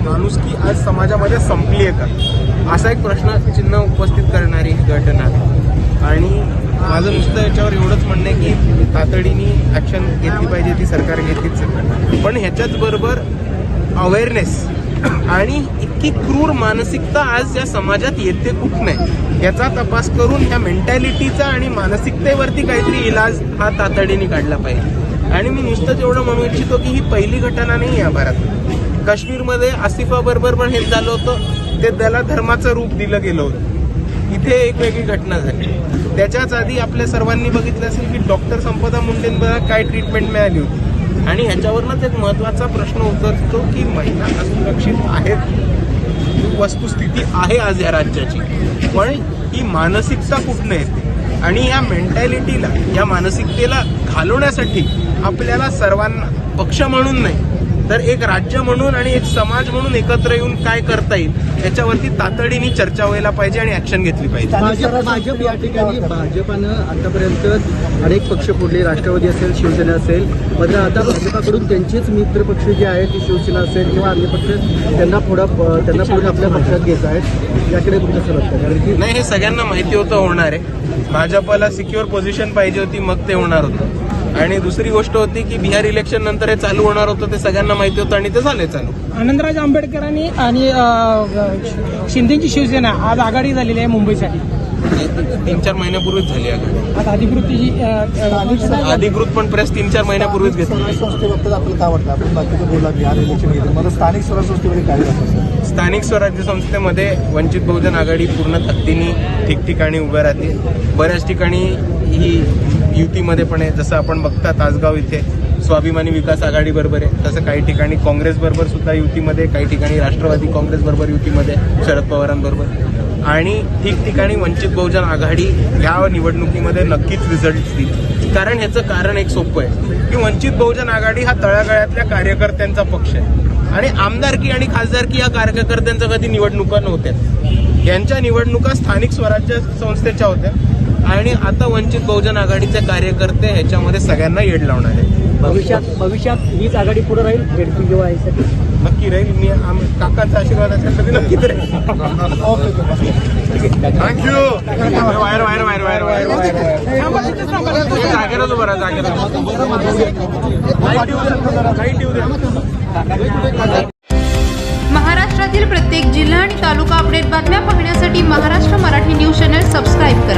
माणुसकी आज समाजामध्ये संपली आहे का? असा एक प्रश्न चिन्ह उपस्थित करणारी ही घटना आहे. आणि माझं नुसतं याच्यावर एवढंच म्हणणं आहे की तातडीने ॲक्शन घेतली पाहिजे ती सरकार घेतलीच पण ह्याच्याच बरोबर अवेअरनेस आणि इतकी क्रूर मानसिकता आज या समाजात येते कुठनं याचा तपास करून ह्या मेंटॅलिटीचा आणि मानसिकतेवरती काहीतरी इलाज हा तातडीने काढला पाहिजे. आणि मी नुसतंच एवढं म्हणू इच्छितो की ही पहिली घटना नाही आहे भारतात. काश्मीरमध्ये आसिफाबरोबर पण हेच झालं होतं. ते त्याला धर्माचं रूप दिलं गेलं होतं. इथे एक वेगळी घटना झाली. त्याच्याच आधी आपल्या सर्वांनी बघितलं असेल की डॉक्टर संपदा मुंडेंना काय ट्रीटमेंट मिळाली होती. आणि ह्याच्यावरनंच एक महत्त्वाचा प्रश्न उतरतो की महिला असुरक्षित आहेत. ही वस्तुस्थिती आहे आज या राज्याची. पण ही मानसिकता कुठनं येते? आणि या मेंटॅलिटीला या मानसिकतेला घालवण्यासाठी आपल्याला सर्वांना पक्ष म्हणून नाही तर एक राज्य म्हणून आणि एक समाज म्हणून एकत्र येऊन काय करता येईल याच्यावरती तातडीने चर्चा व्हायला पाहिजे आणि ऍक्शन घेतली पाहिजे. भाजप भाजप या ठिकाणी भाजपानं आतापर्यंत अनेक पक्ष फोडले. राष्ट्रवादी असेल शिवसेना असेल. मात्र आता भाजपाकडून त्यांचेच मित्र पक्ष जे आहेत ती शिवसेना असेल किंवा अन्य पक्ष त्यांना पुढं त्यांना पुढे आपल्या पक्षात घेत आहेत. याकडे तुमचं कसं बघतं कारण की नाही हे सगळ्यांना माहिती होतं होणार आहे. भाजपला सिक्युअर पोझिशन पाहिजे होती मग ते होणार होतं. आणि दुसरी गोष्ट होती की बिहार इलेक्शन नंतर हे चालू होणार होतं ते सगळ्यांना माहिती होतं आणि ते झाले चालू. आनंदराज आंबेडकरांनी आणि शिंदेची शिवसेना आज आघाडी झालेली आहे मुंबईसाठी. तीन चार महिन्यापूर्वीच झाली आहे आज अधिकृतीची अ, अ, अधिकृत पण प्रेस तीन चार महिन्यापूर्वीच घेतली. स्वराज्य संस्थेबाबत आपल्याला काय वाटतं? आपण बाकीचं बोला बिहार इलेक्शन घेतलं. मला स्थानिक स्वराज्य संस्थेमध्ये काय स्थानिक स्वराज्य संस्थेमध्ये वंचित बहुजन आघाडी पूर्ण ताकदीने ठिकठिकाणी उभं राहते बऱ्याच ठिकाणी ही युतीमध्ये पण आहे. जसं आपण बघता तासगाव इथे स्वाभिमानी विकास आघाडी बरोबर आहे. तसं काही ठिकाणी काँग्रेस बरोबर सुद्धा युतीमध्ये काही ठिकाणी राष्ट्रवादी काँग्रेस बरोबर युतीमध्ये शरद पवारांबरोबर. आणि ठिकठिकाणी वंचित बहुजन आघाडी ह्या निवडणुकीमध्ये नक्कीच रिझल्ट देईल. कारण ह्याचं कारण एक सोपं आहे की वंचित बहुजन आघाडी हा तळागाळातल्या कार्यकर्त्यांचा पक्ष आहे. आणि आमदारकी आणि खासदारकी या कार्यकर्त्यांचा कधी निवडणुका नव्हत्या. यांच्या निवडणुका स्थानिक स्वराज्य संस्थेच्या होत्या. आणि आता वंचित बहुजन आघाडीचे कार्यकर्ते ह्याच्यामध्ये सगळ्यांना येड लावणार आहे भविष्यात भविष्यात हीच आघाडी पुढे राहील झेडपी किंवा यासाठी? नक्की राहील. मी आम काकांचा आशीर्वाद असेल राहील thank you wire wire wire wire wire wire जागेरच उभं राहा दे महाराष्ट्रातील प्रत्येक जिल्हा आणि तालुका अपडेट बातम्या पाहण्यासाठी Maharashtra Marathi news channel subscribe करा.